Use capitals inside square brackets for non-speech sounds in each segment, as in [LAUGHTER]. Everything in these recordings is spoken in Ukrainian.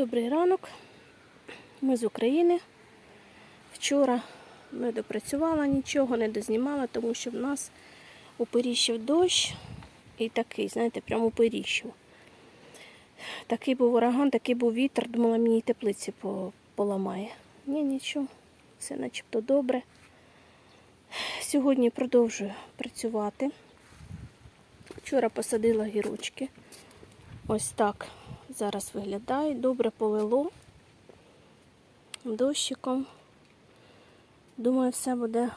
Добрий ранок. Ми з України. Вчора не допрацювала нічого, не дознімала, тому що в нас уперіщив дощ і такий, знаєте, прямо уперіщив. Такий був ураган, такий був вітер, думала, мені і теплиці поламає. Ні, нічого, все начебто добре. Сьогодні продовжую працювати. Вчора посадила гірочки. Ось так зараз виглядає. Добре полило дощиком. Думаю, все буде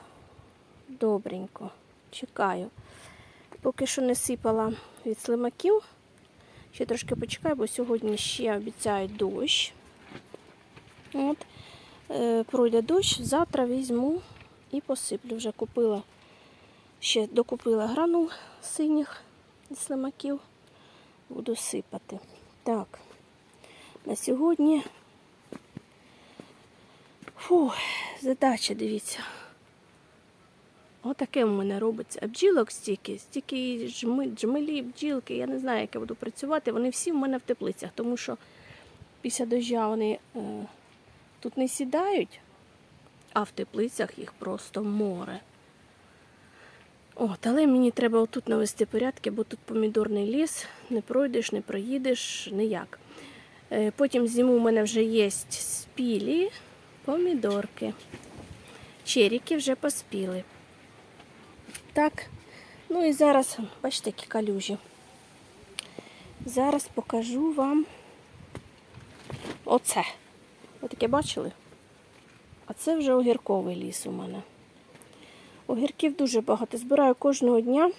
добренько. Чекаю. Поки що не сипала від слимаків. Ще трошки почекаю, бо сьогодні ще обіцяють дощ. От. Е, пройде дощ, завтра візьму і посиплю. Вже купила, ще докупила гранул синіх слимаків. Буду сипати. Так, на сьогодні фу, задача, дивіться. Отаке в мене робиться. А бджілок стільки, стільки джмелі, бджілки, я не знаю, як я буду працювати. Вони всі в мене в теплицях, тому що після дождя вони е, тут не сідають, а в теплицях їх просто море. От, але мені треба отут навести порядки, бо тут помідорний ліс, не пройдеш, не проїдеш ніяк. Е, Потім зиму у мене вже є спілі помідорки. Черіки вже поспіли. Так, ну і зараз, бачите, які калюжі. Зараз покажу вам оце. Ви таке бачили? А це вже огірковий ліс у мене. Огірків дуже багато. Збираю кожного дня.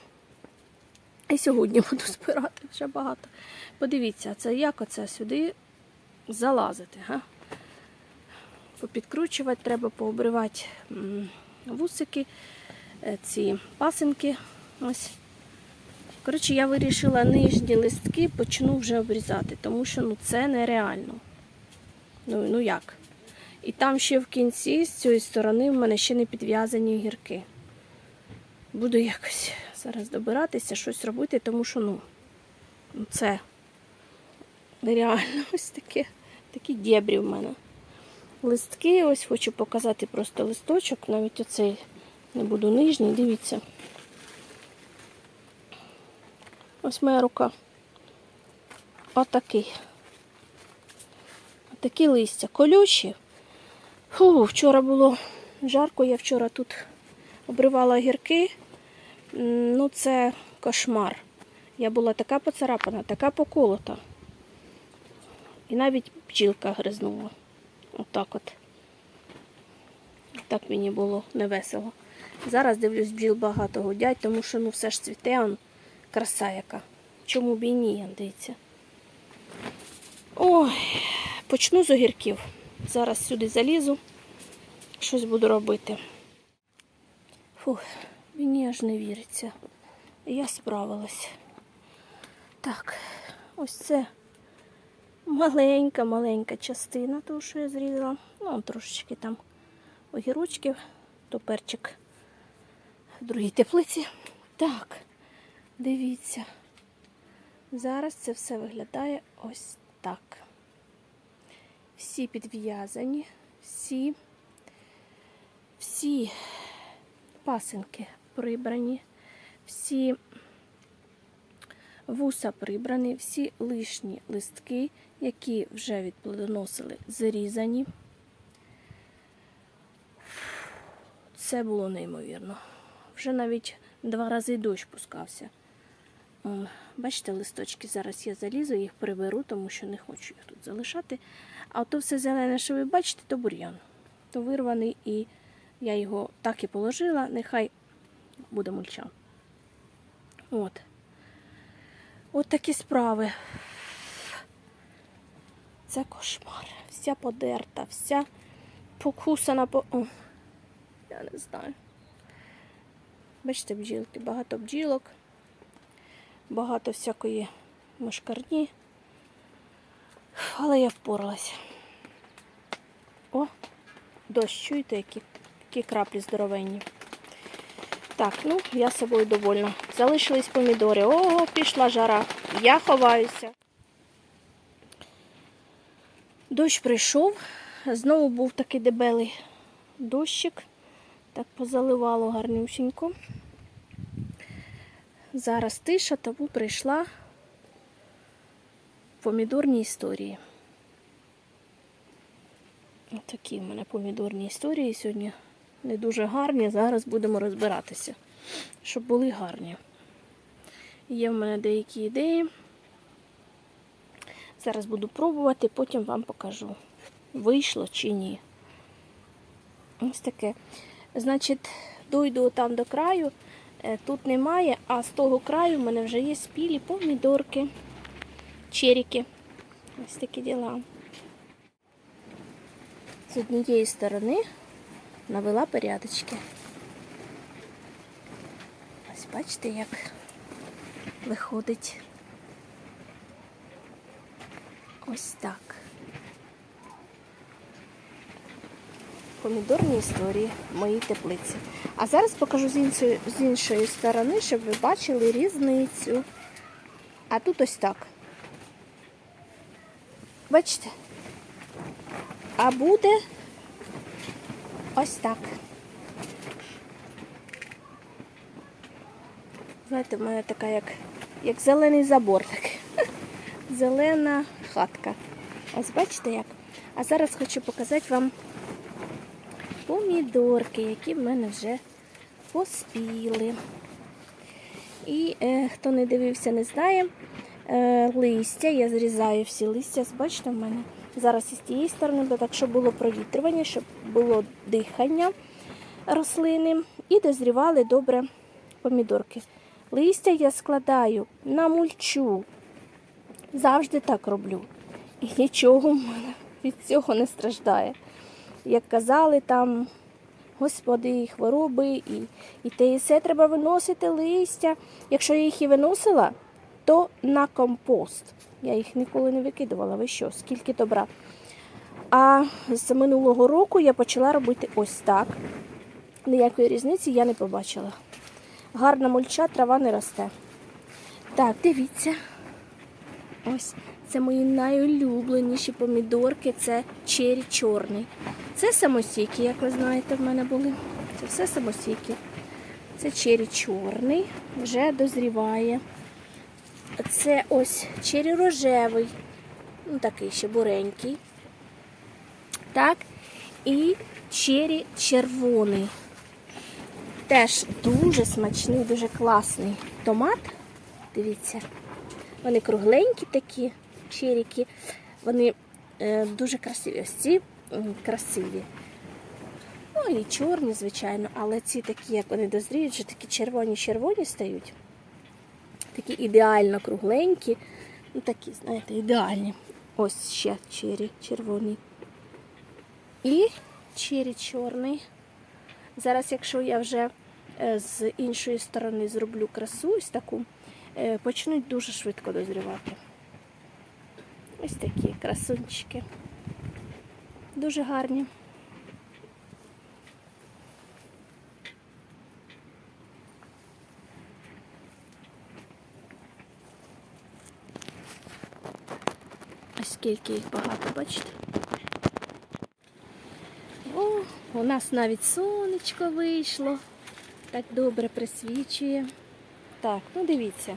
І сьогодні [LAUGHS] буду збирати вже багато. Подивіться, це як оце сюди залазити. Га? Попідкручувати, треба пообривати вусики, е, ці пасинки. Ось. Коротше, я вирішила нижні листки почну вже обрізати, тому що ну, це нереально. Ну, ну як? І там ще в кінці, з цієї сторони, в мене ще не підв'язані огірки. Буду якось зараз добиратися, щось робити, тому що ну, це нереально [LAUGHS] ось таке, такі дєбрі в мене. Листки, ось хочу показати просто листочок, навіть оцей не буду нижній, дивіться. Ось моя рука. Отакий. Отакі листя. Колючі. Фу, вчора було жарко, я вчора тут обривала гірки. Ну, це кошмар. Я була така поцарапана, така поколота. І навіть бджілка гризнула. Отак от. Так мені було невесело. Зараз дивлюсь, бджіл багато гудять, тому що ну все ж цвіте, он краса яка. Чому б і ні, дивіться. Ой, почну з огірків. Зараз сюди залізу, щось буду робити. Фух, мені аж не віриться. Я справилась. Так, ось це маленька-маленька частина того, що я зрізала. Ну, трошечки там огірочків, то перчик в другій теплиці. Так, дивіться. Зараз це все виглядає ось так. Всі підв'язані, всі, всі пасинки прибрані, всі вуса прибрані, всі лишні листки, які вже відплодоносили, зарізані. Це було неймовірно. Вже навіть два рази дощ пускався. Бачите, листочки зараз я залізу, їх приберу, тому що не хочу їх тут залишати. А то все зелене, що ви бачите, то бур'ян. То вирваний і я його так і положила, нехай буде мульча. От. От такі справи. Це кошмар. Вся подерта, вся покусана по. О, я не знаю. Бачите, бджілки, багато бджілок, багато всякої мошкарні. Але я впоралася. О, дощ, чуєте, які, які краплі здоровенні. Так, ну, я собою довольна. Залишились помідори. О, пішла жара. Я ховаюся. Дощ прийшов, знову був такий дебелий дощик, так позаливало гарнюсінько. Зараз тиша, тому прийшла помідорні історії. Ось Такі в мене помідорні історії сьогодні не дуже гарні. Зараз будемо розбиратися, щоб були гарні. Є в мене деякі ідеї. Зараз буду пробувати, потім вам покажу, вийшло чи ні. Ось таке. Значить, дойду там до краю. Е, Тут немає, а з того краю в мене вже є спілі помідорки, черіки. Ось такі діла. З однієї сторони навела порядочки. Ось бачите, як виходить. Ось так. Помідорні історії моїй теплиці. А зараз покажу з іншої, з іншої сторони, щоб ви бачили різницю. А тут ось так. Бачите? А буде ось так. Знаєте, в мене така як, як зелений забор такий. [LAUGHS] Зелена хатка. Ось бачите як? А зараз хочу показати вам помідорки, які в мене вже поспіли. І е, хто не дивився, не знає, е, листя, я зрізаю всі листя, бачите, в мене зараз із тієї сторони, бо так, щоб було провітрювання, щоб було дихання рослини і дозрівали добре помідорки. Листя я складаю на мульчу. Завжди так роблю. І нічого в мене від цього не страждає. Як казали, там, господи, і хвороби, і, і те, і все треба виносити листя. Якщо я їх і виносила, то на компост. Я їх ніколи не викидувала. Ви що, скільки добра. А з минулого року я почала робити ось так. Ніякої різниці я не побачила. Гарна мульча, трава не росте. Так, дивіться. Ось це мої найулюбленіші помідорки. Це чері чорний. Це самосіки, як ви знаєте, в мене були. Це все самосіки. Це чері чорний, вже дозріває. Це ось чері рожевий, ну такий ще буренький. Так, і чері червоний. Теж дуже смачний, дуже класний томат. Дивіться. Вони кругленькі такі черіки. Вони е, дуже красиві. Ось ці красиві. Ну і чорні, звичайно, але ці такі, як вони дозріють, вже такі червоні-червоні стають. Такі ідеально кругленькі. Ну такі, знаєте, ідеальні. Ось ще чері червоні. І чері чорний. Зараз, якщо я вже е, з іншої сторони зроблю красу, ось таку, е, почнуть дуже швидко дозрівати. Ось такі красунчики. Дуже гарні. Ось скільки їх багато, бачите? О, у нас навіть сонечко вийшло. Так добре присвічує. Так, ну дивіться.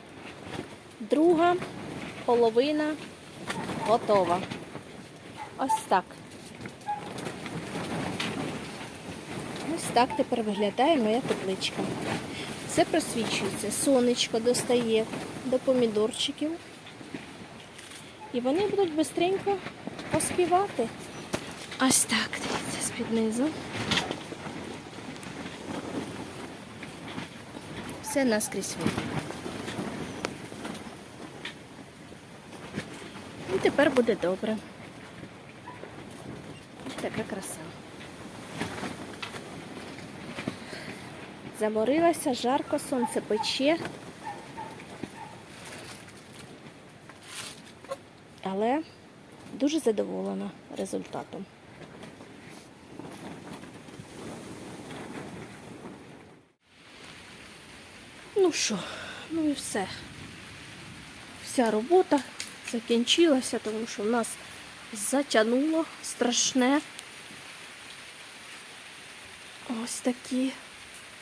Друга половина готова. Ось так. Ось так тепер виглядає моя тепличка. Все просвічується. Сонечко достає до помідорчиків. І вони будуть швидко поспівати. Ось так, дивіться, з-під низу. Все наскрізь видно. І тепер буде добре. Ось така краса. Заморилася, жарко, сонце пече. Але дуже задоволена результатом. Ну що, ну і все. Вся робота закінчилася, тому що в нас затягнуло страшне. Ось такі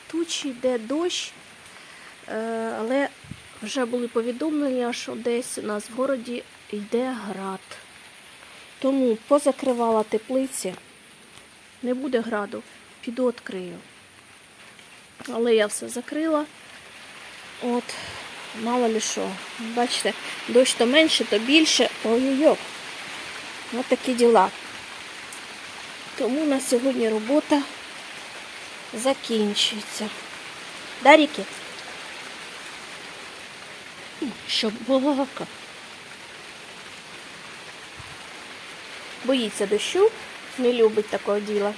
тучі, йде дощ, Е, але вже були повідомлення, що десь у нас в городі йде град. Тому позакривала теплиці. Не буде граду, піду відкрию. Але я все закрила. От, мало ли що. Бачите, дощ то менше, то більше. Ой-ой-ой. Ось такі діла. Тому на сьогодні робота закінчується. Да, Ріки? Щоб балака. Боїться дощу, не любить такого діла.